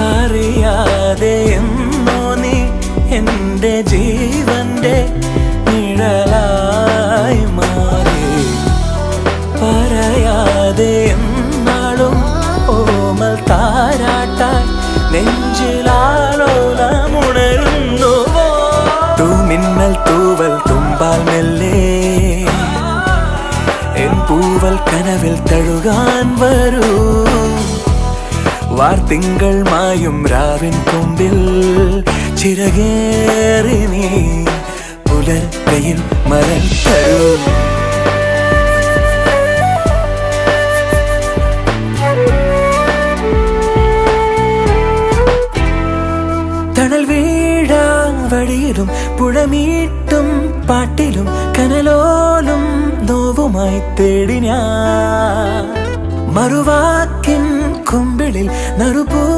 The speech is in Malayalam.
അറിയാതെ എന്നോ നീ എന്റെ ജീവന്റെ നിഴലായി മാറി. പറയാതെ എന്നാളും ഓമൽ താരാട്ടാൻ നെഞ്ചിലാലോലമുണരുന്നു തൂമിന്നൽ തൂവൽ തുമ്പാൽ മെല്ലേ. എൻ പൂവൽ കനവിൽ തഴുകാൻ വരൂ. വാർത്തിങ്കൾ മായും രാവിൻ കൊമ്പിൽ ചിറകേറി നീ പുലർക്കയിൽ മരം തരൂ. തണൽ വീഴാ വഴിയിലും പുഴമീട്ടും പാട്ടിലും കനലോലും നോവുമായി തേടി ഞാൻ. മറുവാക്കിൻ കുമ്പിളിൽ നറുപൂ